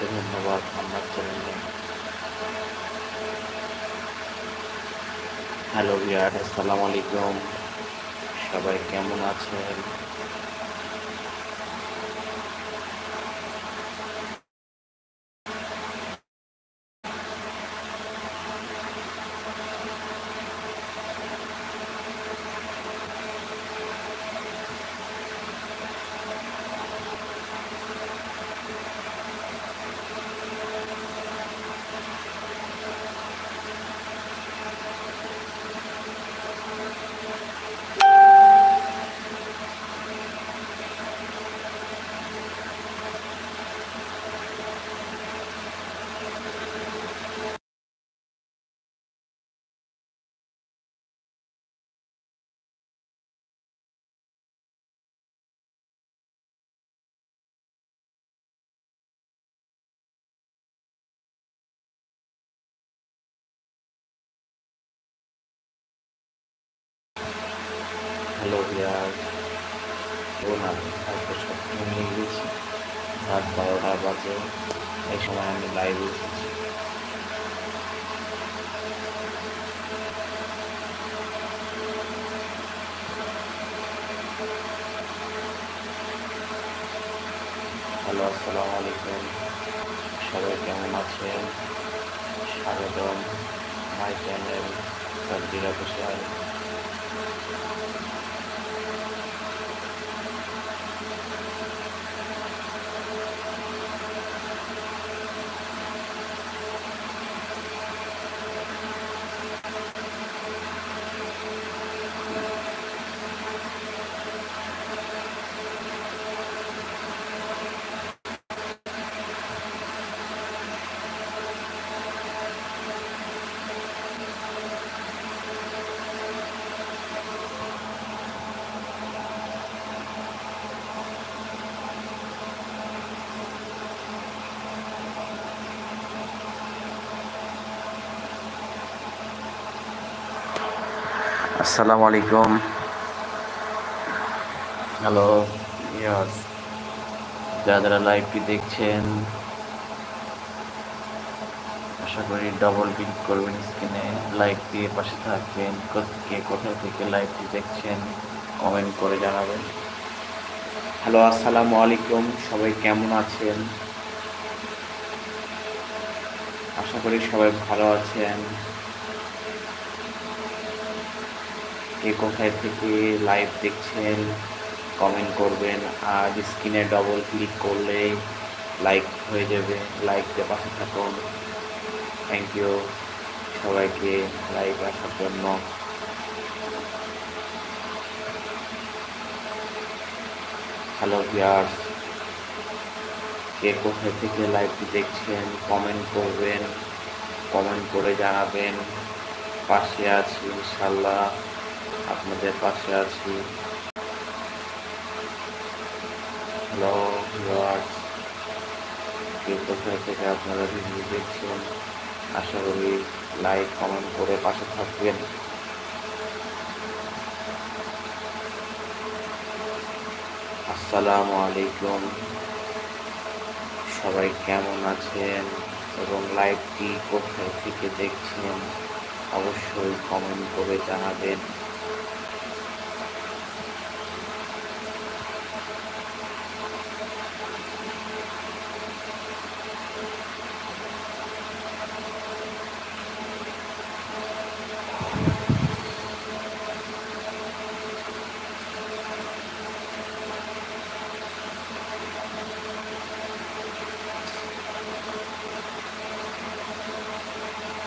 অসংখ্য ধন্যবাদ আমার চ্যানেলে হ্যালো বিয়ার আসসালামু আলাইকুম। সবাই কেমন আছেন হ্যালো বিয়ার আমি হয়তো স্বপ্ন নিয়ে গেছি। রাত বারোটা বাজে, এই সময় আমি লাইভে এসেছি হ্যালো, আসসালামু আলাইকুম। সবাই কেমন আছেন? স্বাগতম। মাই চ্যানেল সাব্বিরা কুশাল আসসালামু আলাইকুম। হ্যালো ইয়াস যারা লাইভটি দেখছেন, আশা করি ডবল ক্লিক করবেন স্ক্রিনে লাইক দিয়ে পাশে থাকবেন। কে কোথা থেকে লাইভটি দেখছেন কমেন্ট করে জানাবেন। হ্যালো আসসালামু আলাইকুম। সবাই কেমন আছেন? আশা করি সবাই ভালো আছেন। কে কোথায় থেকে লাইভ দেখছেন কমেন্ট করবেন, আর স্ক্রিনে ডবল ক্লিক করলে লাইক হয়ে যাবে লাইক দিয়ে পাশে থাকুন। থ্যাংক ইউ সবাইকে লাইভ আসার জন্য। হ্যালো ভিয়ার্স কে কোথায় থেকে লাইভটি দেখছেন কমেন্ট করবেন কমেন্ট করে জানাবেন। পাশে আছি ইনশাল্লাহ আপনাদের পাশে আছি। কোথায় থেকে আপনারা ভিডিও দেখছেন? আশা করি লাইক কমেন্ট করে পাশে থাকবেন। আসসালামু আলাইকুম। সবাই কেমন আছেন এবং লাইভটি কোথায় থেকে দেখছেন? অবশ্যই কমেন্ট করে জানাবেন।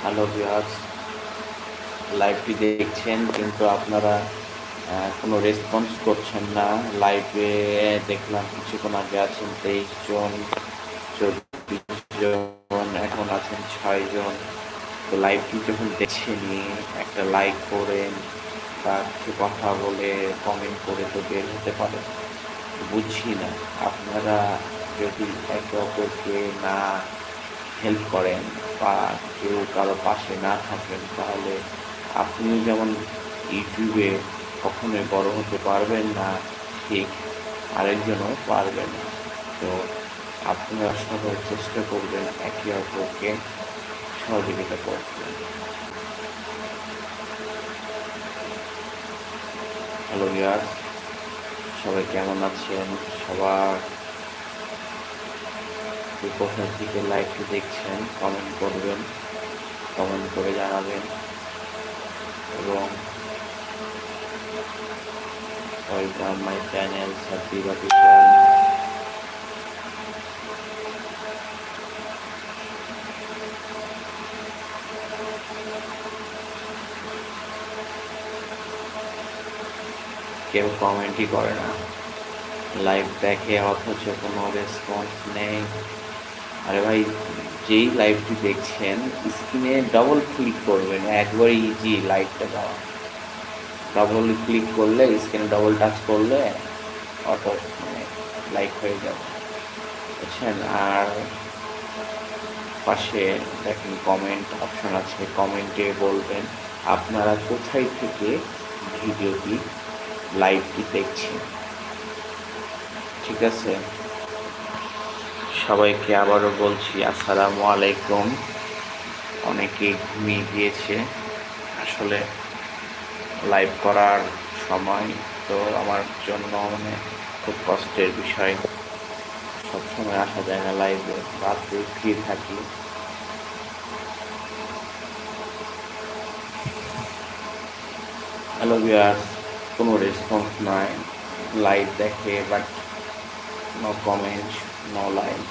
হ্যালো ভিউয়ার্স লাইভটি দেখছেন, কিন্তু আপনারা কোনো রেসপন্স করছেন না। লাইভে দেখলাম কিছুক্ষণ আগে আছেন তেইশ জন, চব্বিশ জন, এখন আছেন ছয় জন। তো লাইভটি যখন দেখছেনি, একটা লাইক করেন বা কিছু কথা বলে কমেন্ট করে তো বের হতে পারে বুঝছি না, আপনারা যদি একে অপরকে না হেল্প করেন কেউ কারও পাশে না থাকেন, তাহলে আপনিও যেমন ইউটিউবে কখনোই বড় হতে পারবেন না, ঠিক আরেকজনও পারবে না। তো আপনারা সবাই চেষ্টা করবেন একে অপরকে সহযোগিতা করতে। হ্যালো ইয়ার সবাই কেমন আছেন? সবার কোথার দিকে লাইভটি দেখছেন কমেন্ট করবেন কমেন্ট করে জানাবেন। এবং welcome my channel Sabbir official কেউ কমেন্টই করে না। লাইভ দেখে অথচ কোনো রেসপন্স নেই। আরে ভাই, যেই লাইভটি দেখছেন স্ক্রিনে ডবল ক্লিক করবেন একবারে ইজি লাইভটা দেওয়া। ডবল ক্লিক করলে স্ক্রিনে ডবল টাচ করলে অটো মানে লাইক হয়ে যাবে। বুঝছেন? আর পাশে দেখেন কমেন্ট অপশন আছে কমেন্টে বলবেন, আপনারা কোথায় থেকে ভিডিওটি লাইভটি দেখছেন? ঠিক আছে? সবাইকে আবারও বলছি, আসসালামু আলাইকুম। অনেকে ঘুমিয়ে গিয়েছে। আসলে লাইভ করার সময় তো আমার জন্য মানে খুব কষ্টের বিষয়। সবসময় আসা যায় না লাইভে রাত্রে ফ্রি থাকি। হ্যালো বিয়ার কোনো রেসপন্স নাই। লাইভ দেখে but no comment no like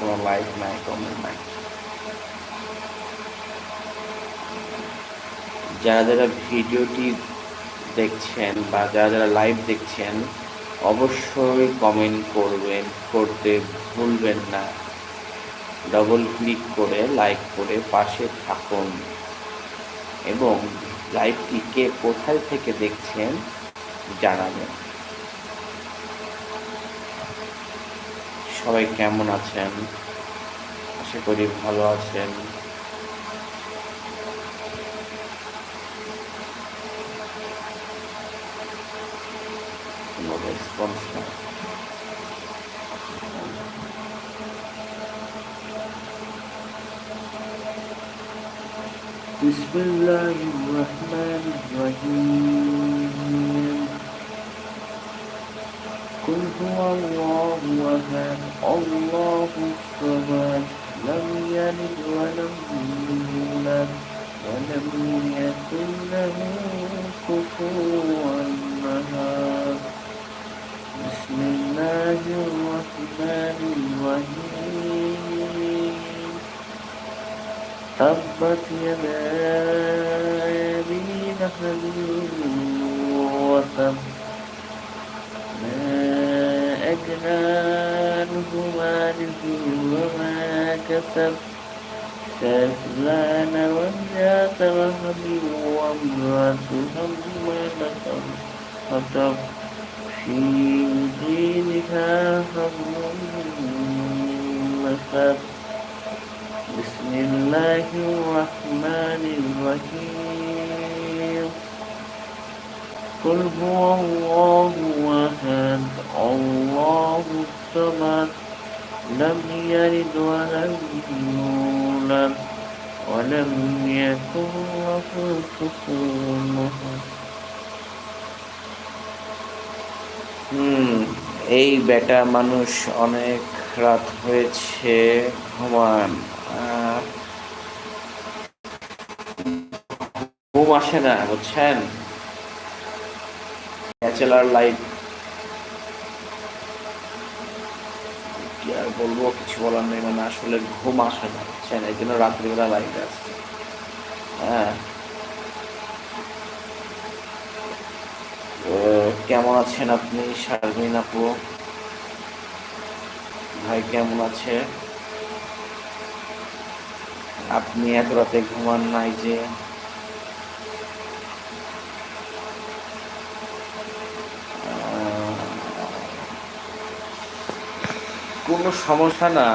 কোনো লাইক নাই কমেন্ট নাই যারা যারা ভিডিওটি দেখছেন বা যারা যারা লাইভ দেখছেন, অবশ্যই কমেন্ট করবেন, করতে ভুলবেন না। ডবল ক্লিক করে লাইক করে পাশে থাকুন। এবং লাইভটি কে কোথায় থেকে দেখছেন, জানাবেন। সবাই কেমন আছেন আশা করি ভালো আছেন কোনো রেসপন্স নাই بسم الله الرحمن الرحيم قل هو الله أحد الله الصمد. لم يلد ولم يولد. ولم يكن له كفوا أحد. بسم الله الرحمن الرحيم. تبت يدا أبي لهب وتب أجنى عنه ماله وما كسب. نارا ذات لهب وامرأته حمالة الحطب في جيدها حبل مسد بسم الله الرحمن الرحيم. قل هو الله أحد الله الصمد لم يلد ولم يولد ولم يكن له كفوا أحد হুম এই বেটা মানুষ অনেক রাত হয়েছে ঘুমান আর ঘুম আসে না বুঝছেন ব্যাচেলার লাইফ। কি আর বলব, কিছু বলার নেই মানে আসলে ঘুম আসে না, বুঝছেন? এই জন্য রাত্রিবেলা লাইট আসছে। হ্যাঁ। কেমন আছেন আপনি, শারমিন আপু? ভাই কেমন আছে? আপনি এত রাতে ঘুমান নাই যে? কোনো সমস্যা না।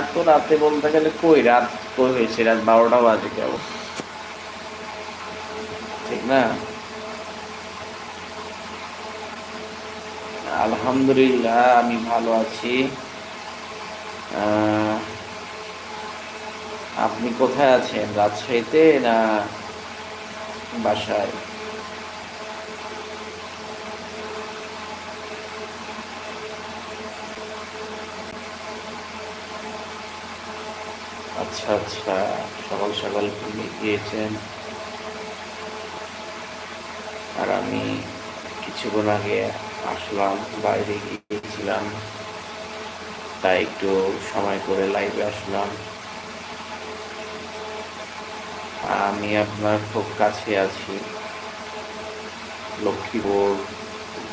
এত রাতে বলতে গেলে কই রাত কই হয়েছে? রাত বারোটা বাজে কেউ ঠিক না? আলহামদুলিল্লাহ, আমি ভালো আছি। আপনি কোথায় আছেন? রাজশাহীতে না বাসায়? আচ্ছা আচ্ছা। সকাল সকাল ঘুমিয়ে গিয়েছেন। আর আমি কিছুক্ষণ আগে আসলাম, বাইরে গিয়েছিলাম। তাই একটু সময় করে লাইভে আসলাম। আমি আপনার খুব কাছে আছি। লক্ষ্মীপুর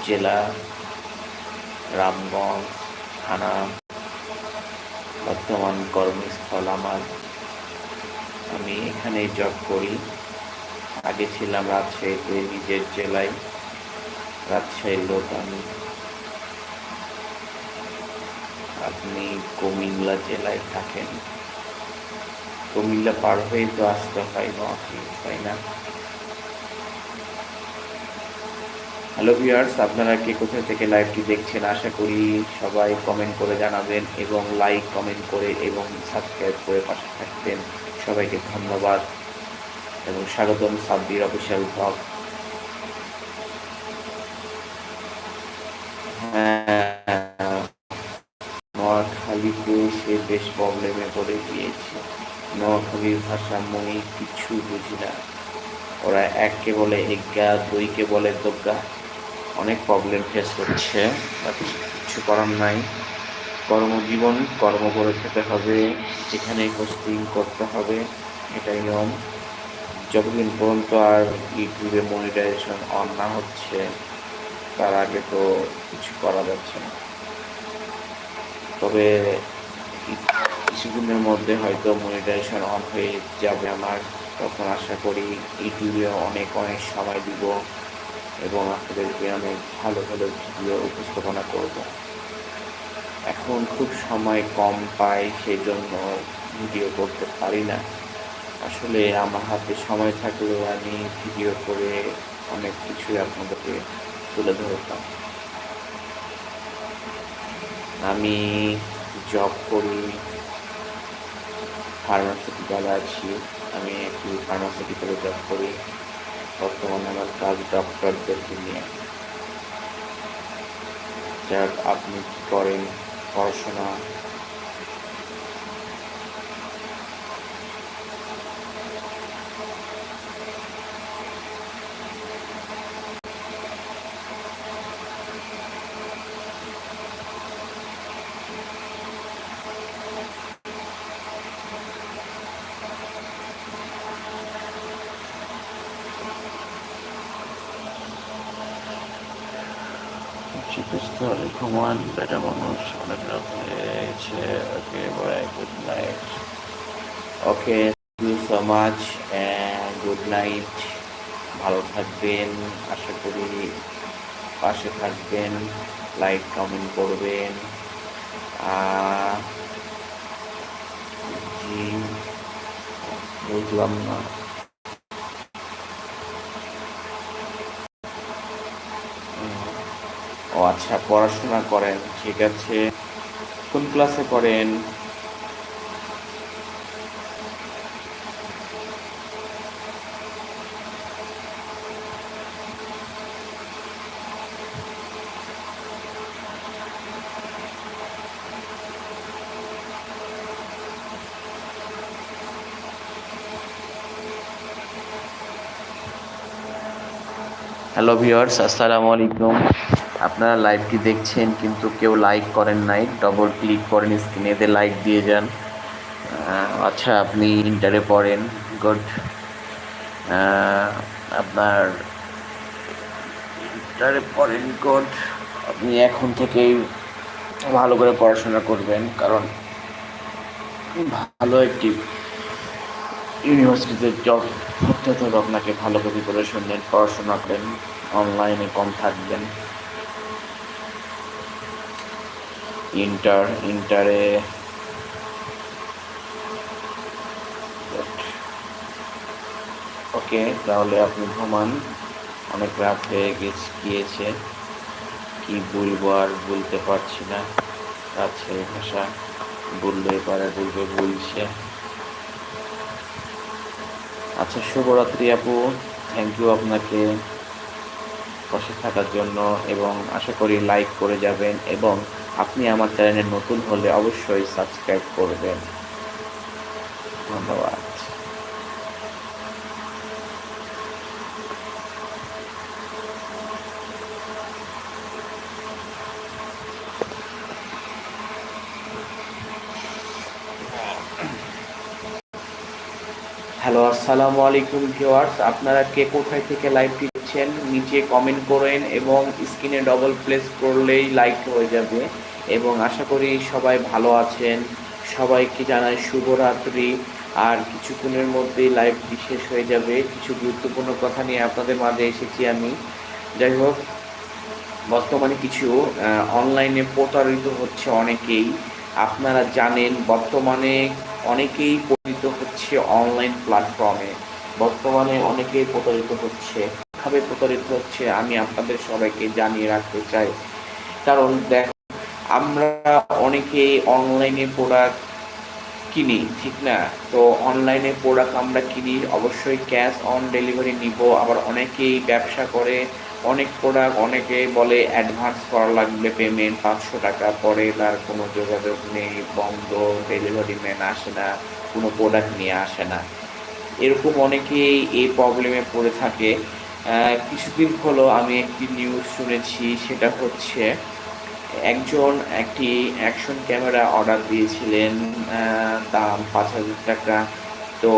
জেলা, রামগঞ্জ থানা, বর্তমান কর্মস্থল আমার আমি এখানে জব করি। আগে ছিলাম রাজশাহীতে, নিজের জেলায়। রাজশাহীর লোক আমি। আপনি কুমিল্লা জেলায় থাকেন। কুমিল্লা পার হয়ে তো আসতে হয় না তাই না? হ্যালো ভিউয়ার্স আপনারা কে কোথা থেকে লাইভটি দেখছেন আশা করি সবাই কমেন্ট করে জানাবেন এবং লাইক কমেন্ট করে এবং সাবস্ক্রাইব করে পাশে থাকবেন। সবাইকে ধন্যবাদ এবং স্বাগতম সাব্বির অফিসিয়াল ব্লগ হ্যাঁ নোয়াখালীতে সে বেশ প্রবলেমে পড়ে গিয়েছে। নোয়াখালীর ভাষা মই কিছু বুঝি না। ওরা এককে বলে এজ্ঞা দুইকে বলে দোগ্গা। অনেক প্রবলেম ফেস করছে কিছু করার নাই। কর্মজীবন, কর্ম করে খেতে হবে যেখানে পোস্টিং করতে হবে, এটাই নিয়ম। যতদিন পর্যন্ত আর ইউটিউবে মনিটাইজেশন অন না হচ্ছে, তার আগে তো কিছু করা যাচ্ছে না। তবে কিছুদিনের মধ্যে হয়তো মনিটাইজেশন অন হয়ে যাবে আমার, তখন আশা করি ইউটিউবে অনেক অনেক সময় দিব। এবং আপনাদেরকে অনেক ভালো ভালো ভিডিও উপস্থাপনা করব। এখন খুব সময় কম পাই সেই জন্য ভিডিও করতে পারি না। আসলে আমার হাতে সময় থাকলেও আমি ভিডিও করে অনেক কিছুই আপনাদেরকে তুলে ধরতাম। আমি জব করি ফার্মাসিউটিক্যালে আছি। আমি একটি ফার্মাসিউটিক্যালে জব করি। বর্তমানে আমার কাজ ডক্টরদেরকে নিয়ে। যাক আপনি কি করেন? পড়াশোনা চিকিৎসা হলে ঘুমান বেটা মানুষ অনেক রাত হয়েছে okay bye good night okay you so much good night ভালো থাকবেন, আশা করি পাশে থাকবেন লাইক কমেন্ট করবেন। বুঝলাম না। ও আচ্ছা পড়াশোনা করেন, ঠিক আছে। কোন ক্লাসে পড়েন? হ্যালো ভিউয়ার্স, আসসালামু আলাইকুম। আপনারা লাইভটি দেখছেন কিন্তু কেউ লাইক করেন নাই ডবল ক্লিক করেন স্ক্রিনেতে লাইক দিয়ে যান। আচ্ছা আপনি ইন্টারে পড়েন গুড আপনার ইন্টারে পড়েন গুড আপনি এখন থেকেই ভালো করে পড়াশোনা করবেন, কারণ ভালো একটি ইউনিভার্সিটিতে জব করতে হলে আপনাকে ভালো করে প্রিপারেশন নেন পড়াশোনা করেন। অনলাইনে কম থাকবেন। ইন্টার ইন্টারে ওকে তাহলে আপনি ঘুমান। অনেক রাত হয়ে গেছে, গিয়েছে। কি বলব আর বলতে পারছি না। রাজশাহী ভাষা। বললে এবারে বলবে, বলছে। আচ্ছা শুভরাত্রি আপু। থ্যাংক ইউ আপনাকে। পাশে থাকার জন্য এবং আশা করি লাইক করে যাবেন এবং আপনি আমার চ্যানেলে নতুন হলে অবশ্যই সাবস্ক্রাইব করবেন। ধন্যবাদ। হ্যালো, আসসালামু আলাইকুম ভিউয়ার্স, আপনারা কে কোথায় থেকে লাইভটি দেখছেন, নিচে কমেন্ট করেন এবং স্ক্রিনে ডবল প্লেস করলেই লাইক হয়ে যাবে। এবং আশা করি সবাই ভালো আছেন। সবাইকে জানাই শুভরাত্রি। আর কিছুক্ষণের মধ্যেই লাইভটি শেষ হয়ে যাবে। কিছু গুরুত্বপূর্ণ কথা নিয়ে আপনাদের মাঝে এসেছি আমি। যাই হোক, বর্তমানে কিছু অনলাইনে প্রতারিত হচ্ছে অনেকেই। আপনারা জানেন, বর্তমানে অনেকেই প্রতারিত হচ্ছে অনলাইন প্ল্যাটফর্মে বর্তমানে অনেকেই প্রতারিত হচ্ছে। কীভাবে প্রতারিত হচ্ছে, আমি আপনাদের সবাইকে জানিয়ে রাখতে চাই। কারণ দেখ, আমরা অনেকেই অনলাইনে প্রোডাক্ট কিনি, ঠিক না? তো অনলাইনে প্রোডাক্ট আমরা কিনি, অবশ্যই ক্যাশ অন ডেলিভারি নিব। আবার অনেকেই ব্যবসা করে, অনেক প্রোডাক্ট অনেকে বলে অ্যাডভান্স করা লাগবে পেমেন্ট পাঁচশো টাকা, পরে তার কোনো যোগাযোগ নেই, বন্ধ ডেলিভারি ম্যান আসে না, কোনো প্রোডাক্ট নিয়ে আসে না। এরকম অনেকেই এই প্রবলেমে পড়ে থাকে। কিছুদিন হলো আমি একটি নিউজ শুনেছি, সেটা হচ্ছে একজন একটি অ্যাকশন ক্যামেরা অর্ডার দিয়েছিলেন দাম পাঁচ হাজার টাকা। তো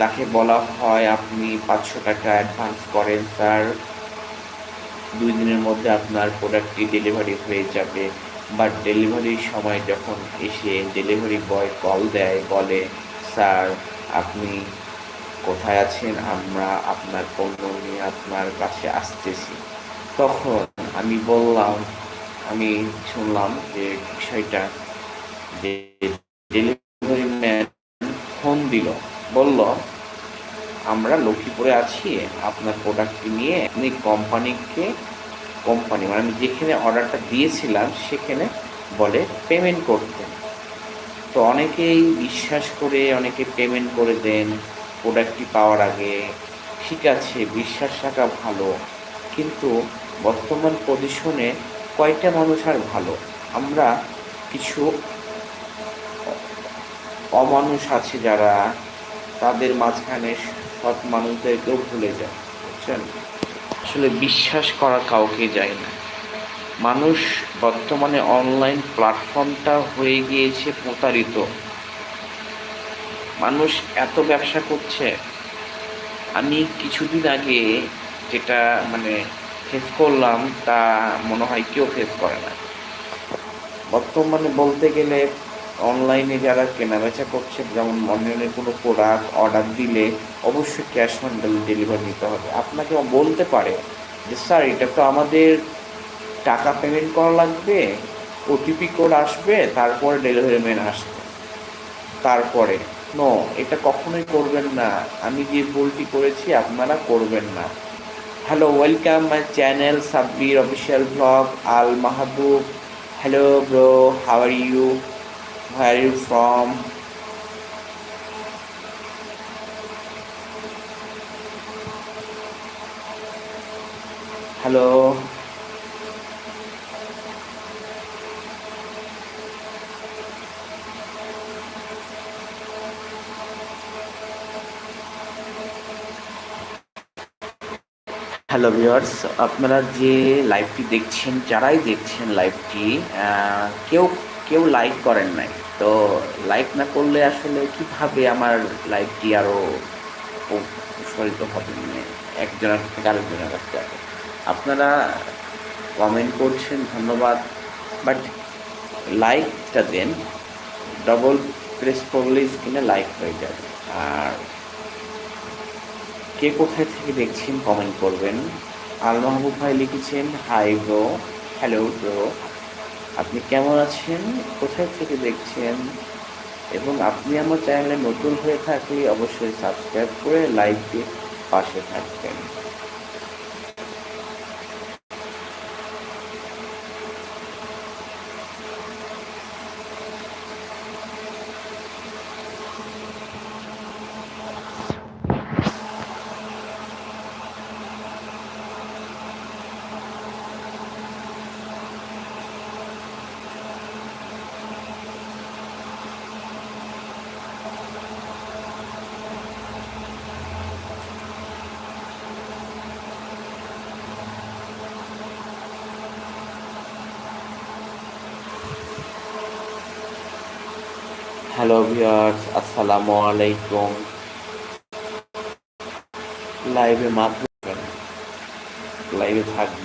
তাকে বলা হয়, আপনি পাঁচশো টাকা অ্যাডভান্স করেন স্যার দুই দিনের মধ্যে আপনার প্রোডাক্টটি ডেলিভারি হয়ে যাবে। বাট ডেলিভারির সময় যখন এসে ডেলিভারি বয় কল দেয়, বলে স্যার আপনি কোথায় আছেন? আমরা আপনার পণ্য নিয়ে আপনার কাছে আসতেছি। তখন আমি বললাম, আমি শুনলাম যে বিষয়টা, যে ডেলিভারি ম্যান ফোন দিল। বলল, আমরা লক্ষ্মীপুরে আছি, আপনার প্রোডাক্টটি নিয়ে আপনি কোম্পানিকে কোম্পানি মানে আমি যেখানে অর্ডারটা দিয়েছিলাম, সেখানে বলে পেমেন্ট করতে তো অনেকেই বিশ্বাস করে, অনেকে পেমেন্ট করে দেন। প্রোডাক্টটি পাওয়ার আগে, ঠিক আছে, বিশ্বাস রাখা ভালো, কিন্তু বর্তমান পজিশনে কয়টা মানুষ আর ভালো? আমরা কিছু অমানুষ আছে যারা তাদের মাঝখানে সৎ মানুষদেরকেও ভুলে যায়, বুঝছেন? আসলে বিশ্বাস করা কাউকে যায় না। মানুষ বর্তমানে অনলাইন প্ল্যাটফর্মটা হয়ে গিয়েছে প্রতারিত। মানুষ এত ব্যবসা করছে, আমি কিছুদিন আগে যেটা মানে ফেস করলাম, তা মনে হয় কেউ ফেস করে না। বর্তমানে বলতে গেলে অনলাইনে যারা কেনাবেচা করছে, যেমন অনলাইনে কোনো প্রোডাক্ট অর্ডার দিলে অবশ্যই ক্যাশ অন ডেলিভারি নিতে হবে। আপনাকে বলতে পারে যে, স্যার, এটা তো আমাদের টাকা পেমেন্ট করা লাগবে ওটিপি কোড আসবে, তারপরে ডেলিভারি ম্যান আসবে। তারপরে নো, এটা কখনোই করবেন না। আমি যে ভুলটি করেছি, আপনারা করবেন না। Hello welcome my channel Sabbir official blog Al Mahbub hello bro how are you where are you from? Hello viewers আপনারা যে লাইভটি দেখছেন, যারাই দেখছেন লাইভটি কেউ কেউ লাইক করেন নাই। তো লাইক না করলে আসলে কীভাবে আমার লাইফটি আরও প্রসারিত হবে? মানে একজনের থেকে আরেকজনের কাছে যাবে আপনারা কমেন্ট করছেন, ধন্যবাদ। বাট লাইকটা দেন। ডবল প্রেস করলে স্ক্রিনে লাইক হয়ে যাবে। আর কে কোথায় থেকে দেখছেন কমেন্ট করবেন। আল মাহবুব ভাই লিখেছেন হাই ব্রো হ্যালো ব্রো আপনি কেমন আছেন? কোথায় থেকে দেখছেন? এবং আপনি আমার চ্যানেলে নতুন হয়ে থাকলে অবশ্যই সাবস্ক্রাইব করে লাইক দিয়ে পাশে থাকবেন। হ্যালো ভিউয়ার্স আসসালামু আলাইকুম লাইভে মাত্র লাইভে থাকব।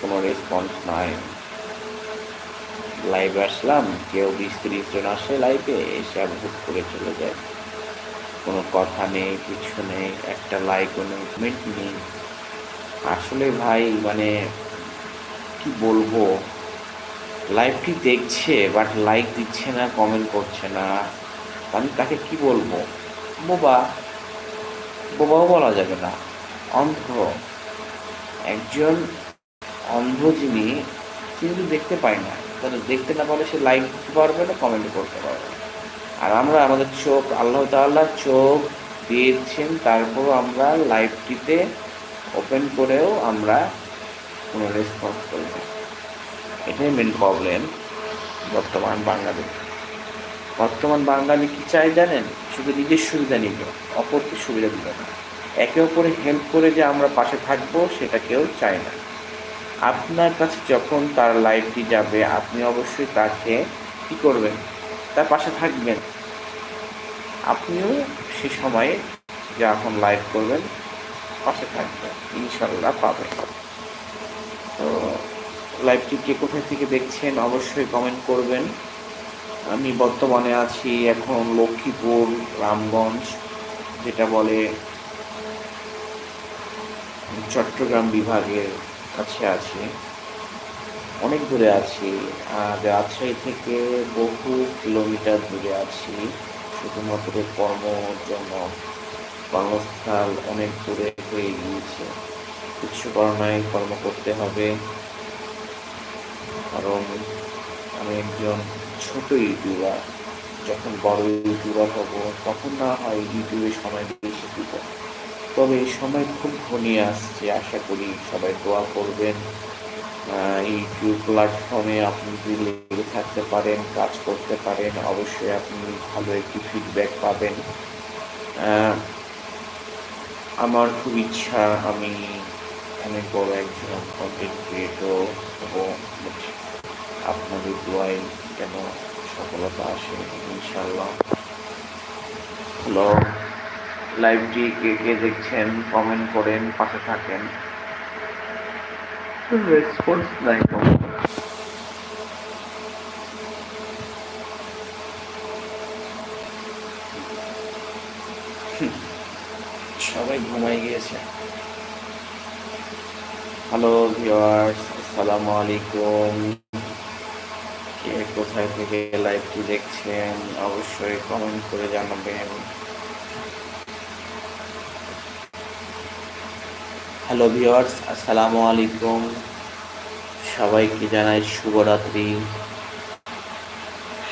কোনো রেসপন্স নাই। লাইভে আসলাম। কেউ বিশ তিরিশ জন আসে লাইভে এসে আর হুট করে চলে যায়। কোনো কথা নেই, কিছু নেই, একটা লাইক কোনো কমেন্ট নেই। আসলে ভাই মানে কি বলব? লাইভটি দেখছে বাট লাইক দিচ্ছে না কমেন্ট করছে না। আমি তাকে কি বলব? বোবা, বোবাও বলা যাবে না। অন্ধ। একজন অন্ধ যিনি কিন্তু দেখতে পায় না। তাহলে দেখতে না পারলে সে লাইক দিতে পারবে না কমেন্ট করতে পারবে আর আমরা, আমাদের চোখ, আল্লাহ তাল্লাহ চোখ দিয়েছেন, তারপরও আমরা লাইভটিতে ওপেন করেও আমরা কোনো রেসপন্স করি না। এটাই মেন প্রবলেম বর্তমান বাঙালি। বর্তমান বাঙালি কি চাই জানেন? শুধু নিজের সুবিধা নিবে, অপরকে সুবিধা দিবে না। একে অপরে হেল্প করে যে আমরা পাশে থাকব, সেটা কেউ চায় না। আপনার কাছে যখন তার লাইফটি যাবে, আপনি অবশ্যই তাকে কি করবেন? তার পাশে থাকবেন। আপনিও সে সময়ে যখন লাইভ করবেন, পাশে থাকবেন। ইনশাল্লাহ পাবেন। তো লাইভটি কে কোথায় থেকে দেখছেন, অবশ্যই কমেন্ট করবেন। আমি বর্তমানে আছি এখন লক্ষ্মীপুর, রামগঞ্জ, যেটা বলে চট্টগ্রাম বিভাগের কাছে আছি। অনেক দূরে আছি, আর রাজশাহী থেকে বহু কিলোমিটার দূরে আছি। শুধুমাত্র কর্মর জন্য কর্মস্থল অনেক দূরে হয়ে গিয়েছে। কিছু করোনায় কর্ম করতে হবে। কারণ আমি একজন ছোট ইউটিউবার। যখন বড় ইউটিউবার হব, তখন না হয় ইউটিউবে সময় বেশি দিব তবে এই সময় খুব ঘনিয়ে আসছে, আশা করি সবাই দোয়া করবেন। ইউটিউব প্ল্যাটফর্মে আপনি যদি লেগে থাকতে পারেন, কাজ করতে পারেন, অবশ্যই আপনি ভালো একটি ফিডব্যাক পাবেন। আমার খুব ইচ্ছা আমি অনেক বড় একজন কন্টেন্ট ক্রিয়েটর এবং আপনাদের দোয়াই যেন সফলতা আসে ইনশাল্লাহ হ্যালো লাইভটি কে কে দেখছেন কমেন্ট করেন, পাশে থাকেন। রেসপন্স নাই সবাই ঘুমাই গিয়েছে। হ্যালো ভিওয়ার্স আসসালামু আলাইকুম কে কোথায় থেকে লাইভটি দেখছেন, অবশ্যই কমেন্ট করে জানাবেন। হ্যালো ভিওয়ার্স আসসালামু আলাইকুম সবাইকে জানাই শুভরাত্রি।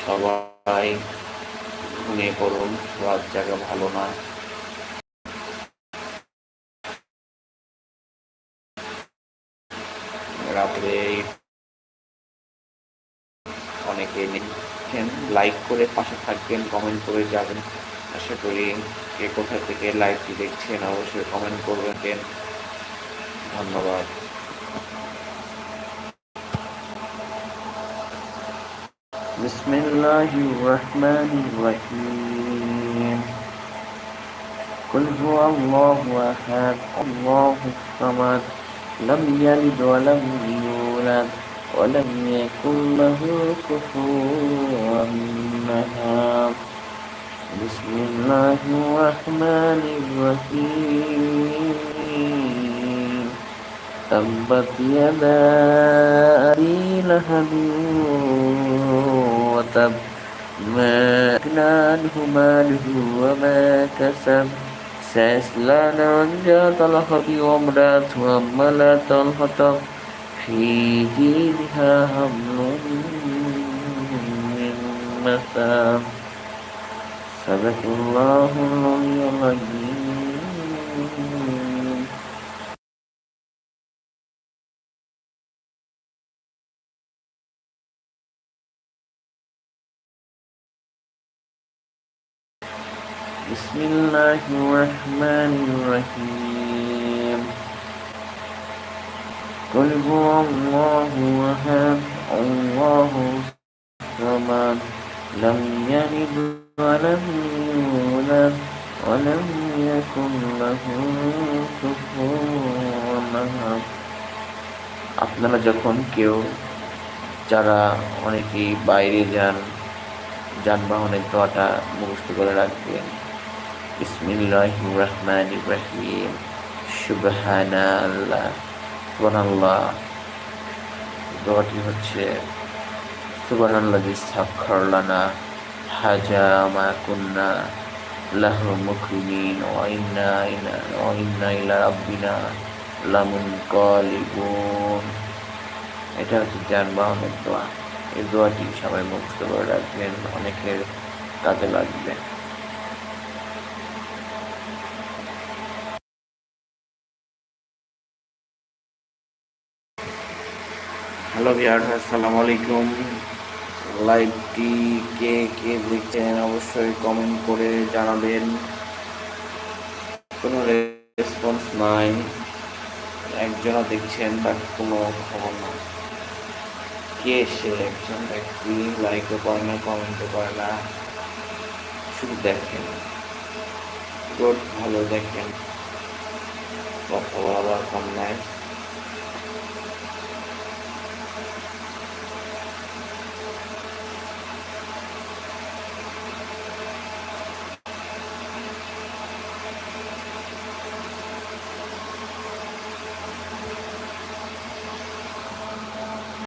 সবাই ঘুমিয়ে পড়ুন, রাত জায়গা ভালো না রাত্রে অনেকে লিখছেন লাইক করে পাশে থাকবেন কমেন্ট করে যাবেন আশা করি কে কোথা থেকে লাইভটি দেখছেন অবশ্যই কমেন্ট করবেন ধন্যবাদ بسم الله الرحمن الرحيم قل هو الله أحد الله الصمد لم يلد ولم يولد ولم يكن له كفوا أحد بسم الله الرحمن الرحيم تبت يدا أبي لهب وتب ما أغنى عنه ماله وما كسب سيصلى نارا ذات لهب وامرأته حمالة الحطب في جيدها حبل من مسد صدق الله العلي العظيم. بسم الله الرحمن الرحيم. قل الله أحد, الله الصمد, لم يلد ولم يولد, ولم يكن له আপনারা যখন কেউ যারা অনেকেই বাইরে যান, যানবাহনের দোয়াটা মুখস্থ করে রাখবেন ইসমিল্লাহ রহমান ইব্রাহিম সুবহান আল্লাহ সুবহানাল্লাহ। দোয়াটি হচ্ছে সুবহানাল্লাযী সাক্ষর লানা, হাজা মা কুন্না লাহু মুকরিমিন ওয়া ইন্না ইলা, ওয়া ইন্না ইলা রাব্বিনা লামুনকালিবুন। এটা হচ্ছে যানবাহনের দোয়া। এই দোয়াটি সবাই মুখস্থ করে রাখবেন, অনেকের কাজে লাগবে। হ্যালো বিহার আসসালামু আলাইকুম লাইভটি কে কে দেখছেন অবশ্যই কমেন্ট করে জানাবেন। কোনো রেসপন্স নাই। একজনও দেখছেন, বাট কোনো খবর নাই। কে সে? একজন ব্যক্তি লাইকও করে না কমেন্টও করে না। শুধু দেখেন। গুড ভালো দেখেন। কথা বলা দরকার নাই।